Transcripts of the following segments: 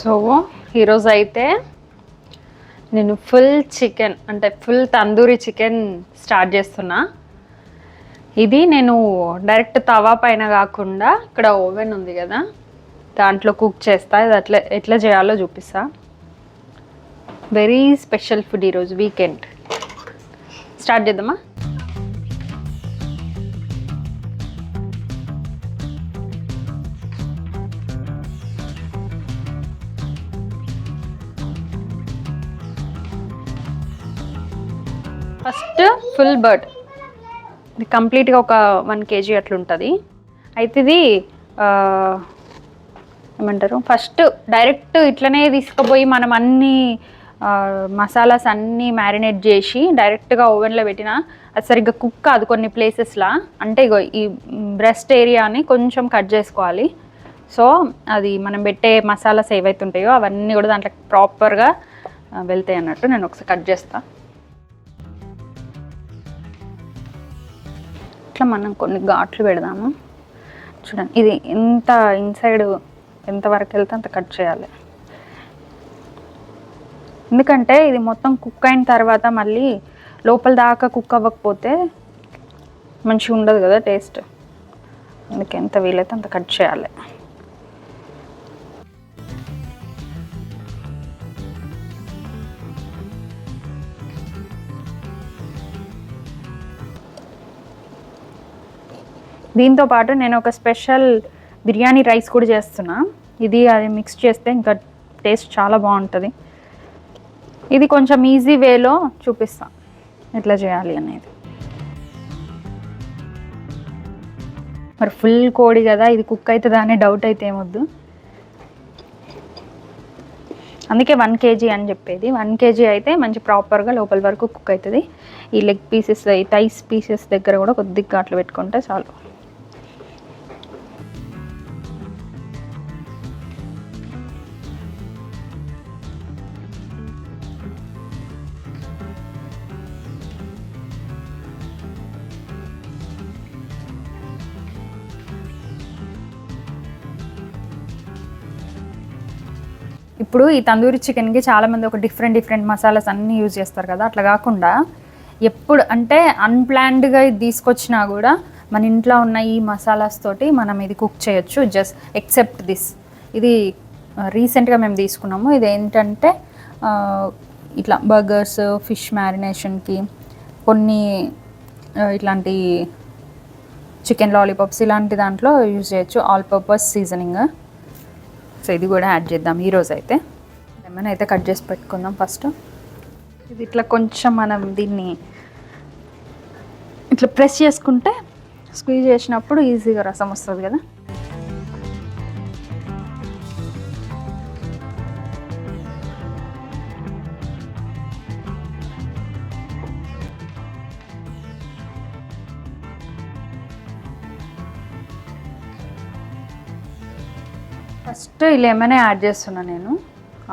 So ఈరోజు అయితే నేను ఫుల్ చికెన్ అంటే ఫుల్ తందూరి చికెన్ స్టార్ట్ చేస్తున్నా. ఇది నేను డైరెక్ట్ తవా పైన కాకుండా ఇక్కడ ఓవెన్ ఉంది కదా దాంట్లో కుక్ చేస్తా. ఇది అట్లా ఎట్లా చేయాలో చూపిస్తా. వెరీ స్పెషల్ ఫుడ్ ఈరోజు వీకెండ్. స్టార్ట్ చేద్దామా? Full bird. ఇది కంప్లీట్గా ఒక వన్ కేజీ అట్లుంటుంది. అయితే ఇది ఏమంటారు? ఫస్ట్ డైరెక్ట్ ఇట్లనే తీసుకుపోయి మనం అన్ని మసాలాస్ అన్నీ మ్యారినేట్ చేసి డైరెక్ట్గా ఓవెన్లో పెట్టిన అది సరిగ్గా కుక్ కాదు కొన్ని ప్లేసెస్లా. అంటే ఇగో ఈ బ్రెస్ట్ ఏరియాని కొంచెం కట్ చేసుకోవాలి. సో అది మనం పెట్టే మసాలాస్ ఏవైతే ఉంటాయో అవన్నీ కూడా దాంట్లో ప్రాపర్గా వెళ్తాయి అన్నట్టు నేను ఒకసారి కట్ చేస్తాను ఇట్లా మనం కొన్ని ఘాట్లు పెడదాము. చూడండి ఇది ఎంత ఇన్సైడ్ ఎంతవరకు వెళ్తే అంత కట్ చేయాలి. ఎందుకంటే ఇది మొత్తం కుక్ అయిన తర్వాత మళ్ళీ లోపల దాకా కుక్ అవ్వకపోతే మంచిగా ఉండదు కదా టేస్ట్ అందుకే ఎంత వీలైతే అంత కట్ చేయాలి. దీంతో పాటు నేను ఒక స్పెషల్ బిర్యానీ రైస్ కూడా చేస్తున్నా. ఇది అది మిక్స్ చేస్తే ఇంకా టేస్ట్ చాలా బాగుంటుంది. ఇది కొంచెం ఈజీ వేలో చూపిస్తాను ఎట్లా చేయాలి అనేది. మరి ఫుల్ కోడి కదా ఇది కుక్ అవుతుందా అనే డౌట్ అయితే ఏమొద్దు అందుకే వన్ కేజీ అని చెప్పేది. వన్ కేజీ అయితే మంచి ప్రాపర్గా లోపల వరకు కుక్ అవుతుంది. ఈ లెగ్ పీసెస్ ఈ టైస్ పీసెస్ దగ్గర కూడా కొద్దిగా అట్లా పెట్టుకుంటే చాలు. ఇప్పుడు ఈ తందూరి చికెన్కి చాలామంది ఒక డిఫరెంట్ డిఫరెంట్ మసాలాస్ అన్నీ యూజ్ చేస్తారు కదా అట్లా కాకుండా ఎప్పుడు అంటే అన్ప్లాన్డ్గా ఇది తీసుకొచ్చినా కూడా మన ఇంట్లో ఉన్న ఈ మసాలాస్ తోటి మనం ఇది కుక్ చేయొచ్చు. జస్ట్ ఎక్సెప్ట్ దిస్ ఇది రీసెంట్గా మేము తీసుకున్నాము. ఇది ఏంటంటే ఇట్లా బర్గర్స్ ఫిష్ మ్యారినేషన్కి కొన్ని ఇట్లాంటి చికెన్ లాలీపాప్స్ ఇలాంటి దాంట్లో యూజ్ చేయొచ్చు. ఆల్ పర్పస్ సీజనింగ్ సో ఇది కూడా యాడ్ చేద్దాం ఈరోజు అయితే. లెమన్ అయితే కట్ చేసి పెట్టుకుందాం ఫస్ట్. ఇది ఇట్లా కొంచెం మనం దీన్ని ఇట్లా ప్రెస్ చేసుకుంటే స్క్వీజ్ చేసినప్పుడు ఈజీగా రసం వస్తుంది కదా. ఫస్ట్ ఈ లెమనే యాడ్ చేస్తున్నా నేను.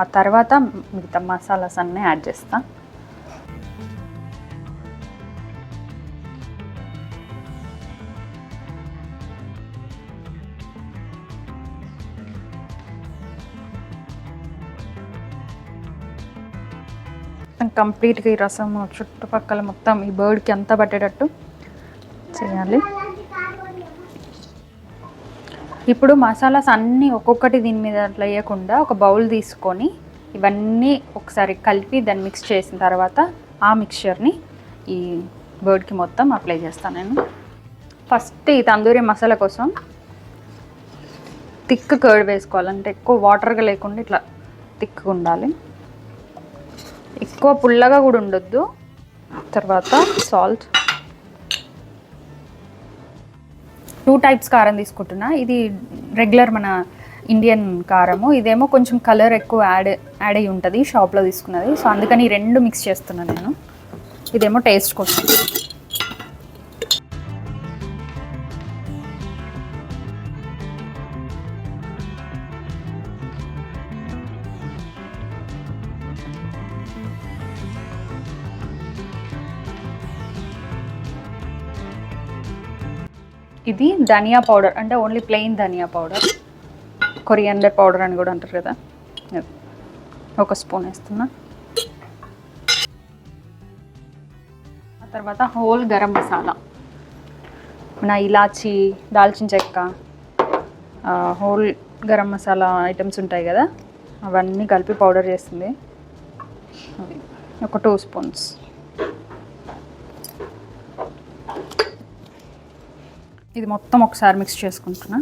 ఆ తర్వాత మిగతా మసాలాస్ అన్నీ యాడ్ చేస్తా. మొత్తం కంప్లీట్గా ఈ రసం చుట్టుపక్కల మొత్తం ఈ బర్డ్కి అంతా పట్టేటట్టు చేయాలి. ఇప్పుడు మసాలాస్ అన్నీ ఒక్కొక్కటి దీని మీద అట్లా వేయకుండా ఒక బౌల్ తీసుకొని ఇవన్నీ ఒకసారి కలిపి దాన్ని మిక్స్ చేసిన తర్వాత ఆ మిక్చర్ని ఈ బర్డ్కి మొత్తం అప్లై చేస్తాను నేను. ఫస్ట్ ఈ తందూరి మసాలా కోసం థిక్ కర్డ్ వేసుకోవాలంటే ఎక్కువ వాటర్గా లేకుండా ఇట్లా థిక్గా ఉండాలి. ఎక్కువ పుల్లగా కూడా ఉండొద్దు. తర్వాత సాల్ట్ టూ టైప్స్ కారం తీసుకుంటున్నా. ఇది రెగ్యులర్ మన ఇండియన్ కారము. ఇదేమో కొంచెం కలర్ ఎక్కువ యాడ్ యాడ్ అయ్యి ఉంటుంది. షాప్లో తీసుకున్నది. సో అందుకని రెండు మిక్స్ చేస్తున్నాను నేను. ఇదేమో టేస్ట్ కోసం. ధనియా పౌడర్ అంటే ఓన్లీ ప్లెయిన్ ధనియా పౌడర్. కొరియాండర్ పౌడర్ అని కూడా అంటారు కదా. ఒక స్పూన్ వేస్తున్నా. ఆ తర్వాత హోల్ గరం మసాలా. మన ఇలాచి దాల్చిన చెక్క హోల్ గరం మసాలా ఐటమ్స్ ఉంటాయి కదా. అవన్నీ కలిపి పౌడర్ చేస్తుంది. ఒక టూ స్పూన్స్. ఇది మొత్తం ఒకసారి మిక్స్ చేసుకుంటున్నా.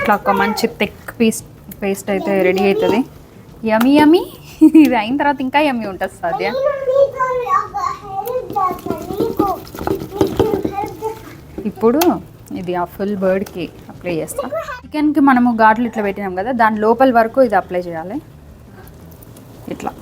ఇట్లా ఒక మంచి థిక్ పీస్ పేస్ట్ అయితే రెడీ అవుతుంది యమీ యమీ ఇది అయిన తర్వాత ఇంకా యమీ ఉంటుంది సాధ్య. ఇప్పుడు ఇది ఆ ఫుల్ బర్డ్కి అప్లై చేస్తాం. చికెన్కి మనము ఘాట్లు ఇట్లా పెట్టినాం కదా దాని లోపల వరకు ఇది అప్లై చేయాలి. ఇట్లా.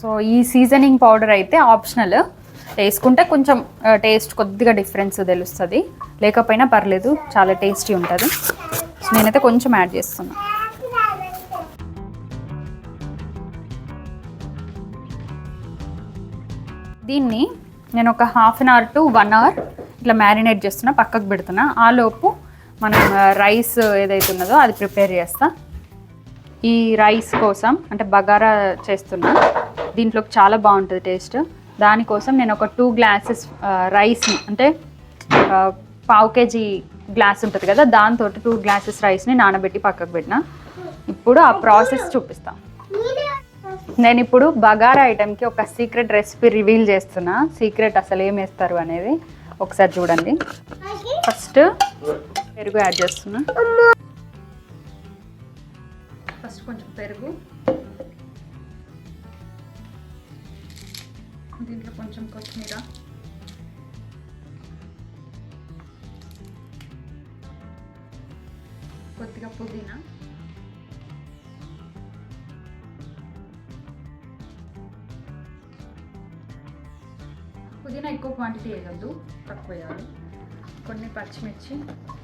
సో ఈ సీజనింగ్ పౌడర్ అయితే ఆప్షనల్ వేసుకుంటే కొంచెం టేస్ట్ కొద్దిగా డిఫరెన్స్ తెలుస్తుంది. లేకపోయినా పర్లేదు చాలా టేస్టీ ఉంటుంది. సో నేనైతే కొంచెం యాడ్ చేస్తున్నా. దీన్ని నేను ఒక half an hour to one hour ఇట్లా మ్యారినేట్ చేస్తున్నా పక్కకు పెడుతున్నా. ఆ లోపు మనం రైస్ ఏదైతే ఉన్నదో అది ప్రిపేర్ చేస్తా. ఈ రైస్ కోసం అంటే బగారా చేస్తున్నా. దీంట్లోకి చాలా బాగుంటుంది టేస్ట్. దానికోసం నేను ఒక టూ గ్లాసెస్ రైస్ని అంటే పావు కేజీ గ్లాస్ ఉంటుంది కదా దాంతో టూ గ్లాసెస్ రైస్ని నానబెట్టి పక్కకు పెట్టిన. ఇప్పుడు ఆ ప్రాసెస్ చూపిస్తాం. నేను ఇప్పుడు బగారా ఐటెంకి ఒక సీక్రెట్ రెసిపీ రివీల్ చేస్తున్నా. సీక్రెట్ అసలు ఏం వేస్తారు అనేది ఒకసారి చూడండి. ఫస్ట్ పెరుగు యాడ్ చేస్తున్నా. ఫస్ట్ కొంచెం పెరుగు. దీంట్లో కొంచెం కొత్తిమీర. కొద్దిగా పుదీనా. పుదీనా ఎక్కువ క్వాంటిటీ వేయద్దు తక్కువ వేయాలి. కొన్ని పచ్చిమిర్చి.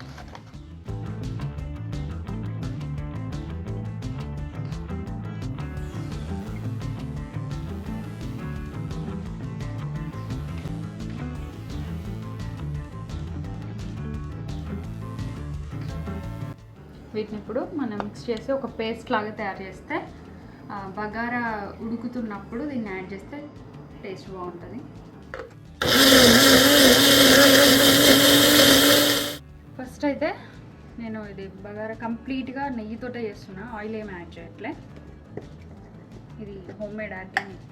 వీటిని ఇప్పుడు మనం మిక్స్ చేసి ఒక పేస్ట్ లాగా తయారు చేస్తే బగారా ఉడుకుతున్నప్పుడు దీన్ని యాడ్ చేస్తే టేస్ట్ బాగుంటుంది. ఫస్ట్ అయితే నేను ఇది బగారా కంప్లీట్గా నెయ్యితోటే చేస్తున్నా. ఆయిల్ ఏమి యాడ్ చేయట్లే. ఇది హోమ్ మేడ్ ఆర్గానిక్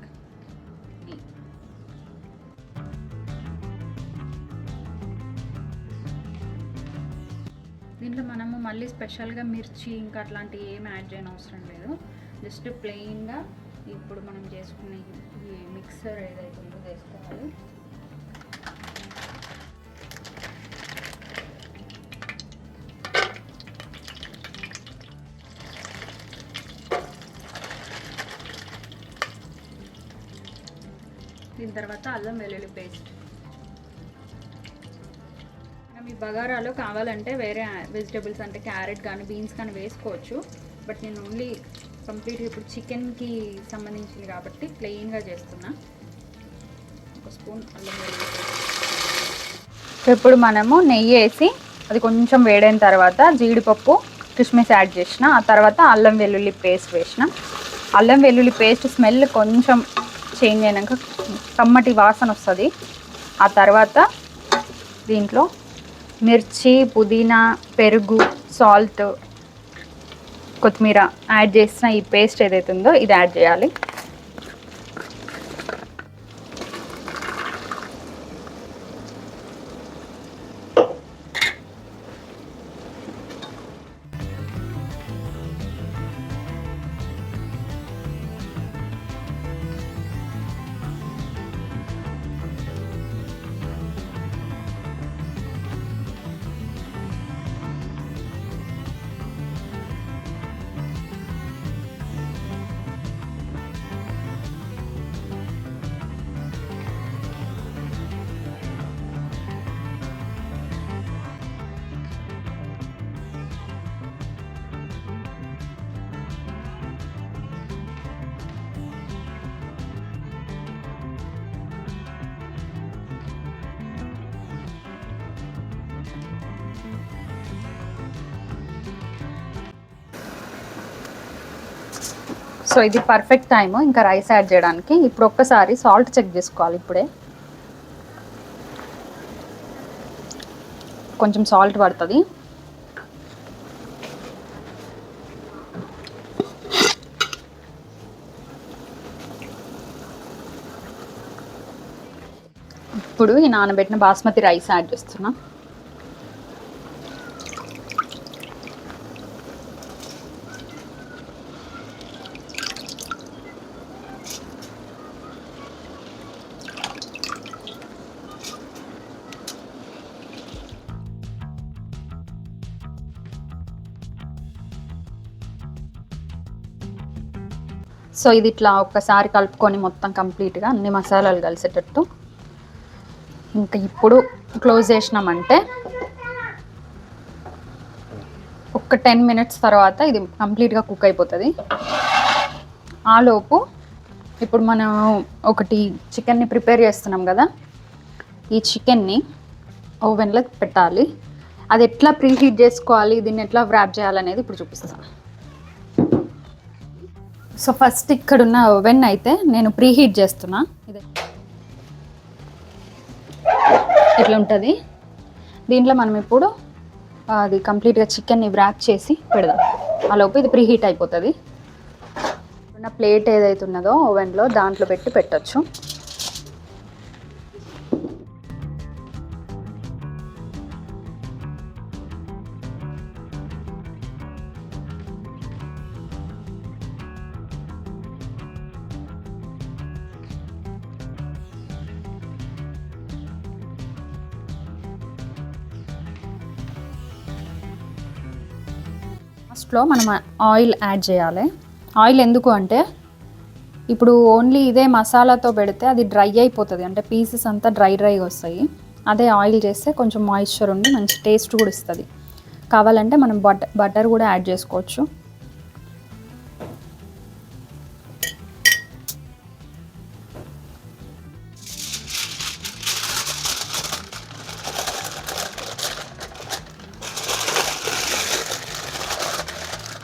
దీంట్లో మనము మళ్ళీ స్పెషల్గా మిర్చి ఇంకా అట్లాంటివి ఏమి యాడ్ చేయని అవసరం లేదు. జస్ట్ ప్లెయిన్గా ఇప్పుడు మనం చేసుకునే ఈ మిక్సర్ ఏదైతే ఉందో చేసుకోవాలి. దీని తర్వాత అల్లం వెల్లుల్లి పేస్ట్. బగారాలో కావాలంటే వేరే వెజిటేబుల్స్ అంటే క్యారెట్ కానీ బీన్స్ కానీ వేసుకోవచ్చు. బట్ నేను ఓన్లీ కంప్లీట్ ఇప్పుడు చికెన్కి సంబంధించింది కాబట్టి ప్లెయిన్గా చేస్తున్నా. ఒక స్పూన్ అల్లం వెల్లుల్లి ఇప్పుడు మనము నెయ్యి వేసి అది కొంచెం వేడైన తర్వాత జీడిపప్పు కిస్మిస్ యాడ్ చేసిన ఆ తర్వాత అల్లం వెల్లుల్లి పేస్ట్ వేసిన. అల్లం వెల్లుల్లి పేస్ట్ స్మెల్ కొంచెం చేంజ్ అయినాక కమ్మటి వాసన వస్తుంది. ఆ తర్వాత దీంట్లో మిర్చి పుదీనా పెరుగు సాల్ట్ కొత్తిమీర యాడ్ చేసిన ఈ పేస్ట్ ఏదైతే ఉందో ఇది యాడ్ చేయాలి. సో ఇది పర్ఫెక్ట్ టైము ఇంకా రైస్ యాడ్ చేయడానికి ఇప్పుడు ఒక్కసారి సాల్ట్ చెక్ చేసుకోవాలి ఇప్పుడే. కొంచెం సాల్ట్ పడుతుంది. ఇప్పుడు ఈ నానబెట్టిన బాస్మతి రైస్ యాడ్ చేస్తున్నాను సో ఇది ఇట్లా ఒక్కసారి కలుపుకొని మొత్తం కంప్లీట్గా అన్ని మసాలాలు కలిసేటట్టు. ఇంకా ఇప్పుడు క్లోజ్ చేసినామంటే ఒక టెన్ మినిట్స్ తర్వాత ఇది కంప్లీట్గా కుక్ అయిపోతుంది. ఆలోపు ఇప్పుడు మనం ఒకటి చికెన్ని ప్రిపేర్ చేస్తున్నాం కదా ఈ చికెన్ని ఓవెన్లో పెట్టాలి. అది ఎట్లా ప్రీహీట్ చేసుకోవాలి దీన్ని ఎట్లా వ్రాప్ చేయాలనేది ఇప్పుడు చూపిస్తాను. సో ఫస్ట్ ఇక్కడున్న ఓవెన్ అయితే నేను ప్రీహీట్ చేస్తున్నా. ఇదే ఇట్లా ఉంటుంది? దీంట్లో మనం ఇప్పుడు అది కంప్లీట్గా చికెన్ని వ్రాప్ చేసి పెడదాం. ఆ లోపు ఇది ప్రీహీట్ అయిపోతుంది. ఉన్న ప్లేట్ ఏదైతే ఉన్నదో ఓవెన్లో దాంట్లో పెట్టి పెట్టచ్చు. ఫస్ట్లో మనం ఆయిల్ యాడ్ చేయాలి. ఆయిల్ ఎందుకు అంటే ఇప్పుడు ఓన్లీ ఇదే మసాలాతో పెడితే అది డ్రై అయిపోతుంది. అంటే పీసెస్ అంతా డ్రై డ్రైగా వస్తాయి. అదే ఆయిల్ చేస్తే కొంచెం మాయిశ్చర్ ఉండి మంచి టేస్ట్ కూడా ఇస్తుంది. కావాలంటే మనం బటర్ బటర్ కూడా యాడ్ చేసుకోవచ్చు.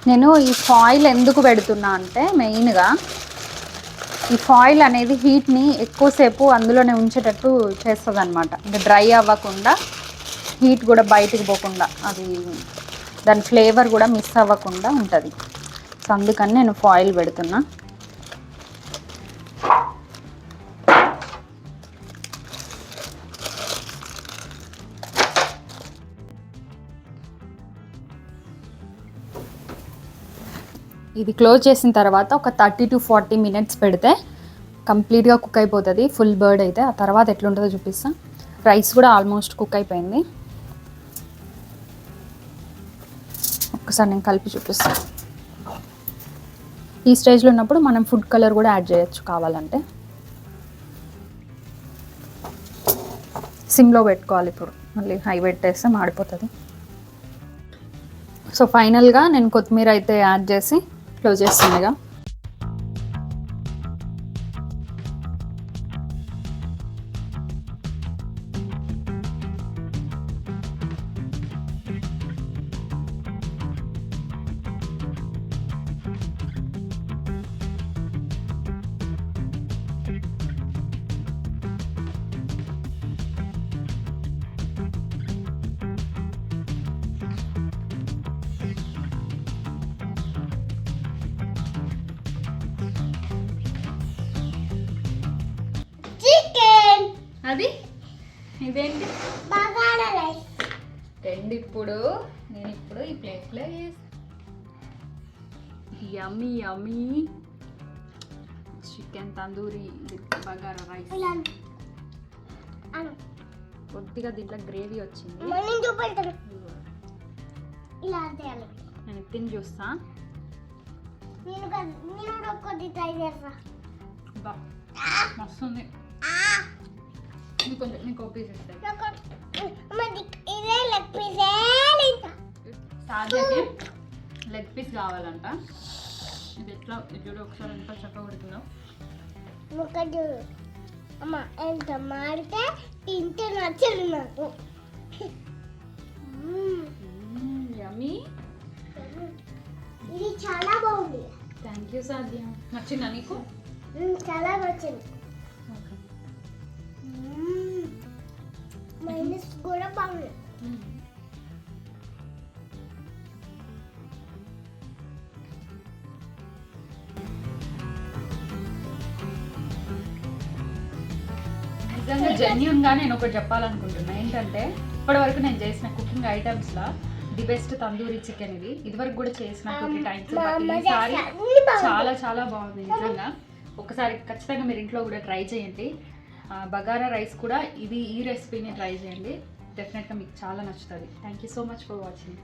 నేను ఈ ఫాయిల్ ఎందుకు పెడుతున్నా అంటే మెయిన్గా ఈ ఫాయిల్ అనేది హీట్ని ఎక్కువసేపు అందులోనే ఉంచేటట్టు చేస్తుంది అనమాట అంటే డ్రై అవ్వకుండా హీట్ కూడా బయటికి పోకుండా అది దాని ఫ్లేవర్ కూడా మిస్ అవ్వకుండా ఉంటుంది. సో అందుకని నేను ఫాయిల్ పెడుతున్నా. ఇది క్లోజ్ చేసిన తర్వాత ఒక థర్టీ టు ఫార్టీ మినిట్స్ పెడితే కంప్లీట్గా కుక్ అయిపోతుంది. ఫుల్ బర్డ్ అయితే. ఆ తర్వాత ఎట్లుంటుందో చూపిస్తా. రైస్ కూడా ఆల్మోస్ట్ కుక్ అయిపోయింది. ఒకసారి నేను కలిపి చూపిస్తాను ఈ స్టేజ్లో ఉన్నప్పుడు మనం ఫుడ్ కలర్ కూడా యాడ్ చేయొచ్చు కావాలంటే. సిమ్లో పెట్టుకోవాలి ఇప్పుడు. మళ్ళీ హై పెట్టేస్తే మాడిపోతుంది. సో ఫైనల్గా నేను కొత్తిమీర అయితే యాడ్ చేసి క్లోజ్ చేస్తుండగా ఇదేంటి? రెండు ఇప్పుడు నేను ఇప్పుడు ఈ ప్లేట్లో yummy yummy. Chicken tandoori bagara rice. కొద్దిగా దీంట్లో గ్రేవీ వచ్చింది. నేను తిని చూస్తా. నేను కొంచెం నీకు ఒక పీస్ మరి ఇదే లెగ్ పీస్ సాధ్యకి లెగ్ పీస్ కావాలంట ఇది ఎట్లా చూడు ఒకసారి ఎంత చక్కగా ఉడుకుందో ముక్క చూడు అమ్మ ఎంత మాడితే తింటే నచ్చదు నాకు. యమ్మీ ఇది చాలా బాగుంది థ్యాంక్ యూ సాధ్య నచ్చిందా నీకు చాలా వచ్చింది మైనస్ కూడా బాగుంది. నిజంగా జెన్యున్గా నేను ఒకటి చెప్పాలనుకుంటున్నా. ఏంటంటే ఇప్పటివరకు నేను చేసిన కుకింగ్ ఐటమ్స్ లా ది బెస్ట్ తందూరి చికెన్ ఇది. ఇదివరకు కూడా చేసిన టూ టైమ్స్ ఈసారి. చాలా చాలా బాగుంది నిజంగా. ఒకసారి ఖచ్చితంగా మీరు ఇంట్లో కూడా ట్రై చేయండి. బగారా రైస్ కూడా ఇది ఈ రెసిపీని ట్రై చేయండి. డెఫినెట్గా మీకు చాలా నచ్చుతుంది. Thank you so much for watching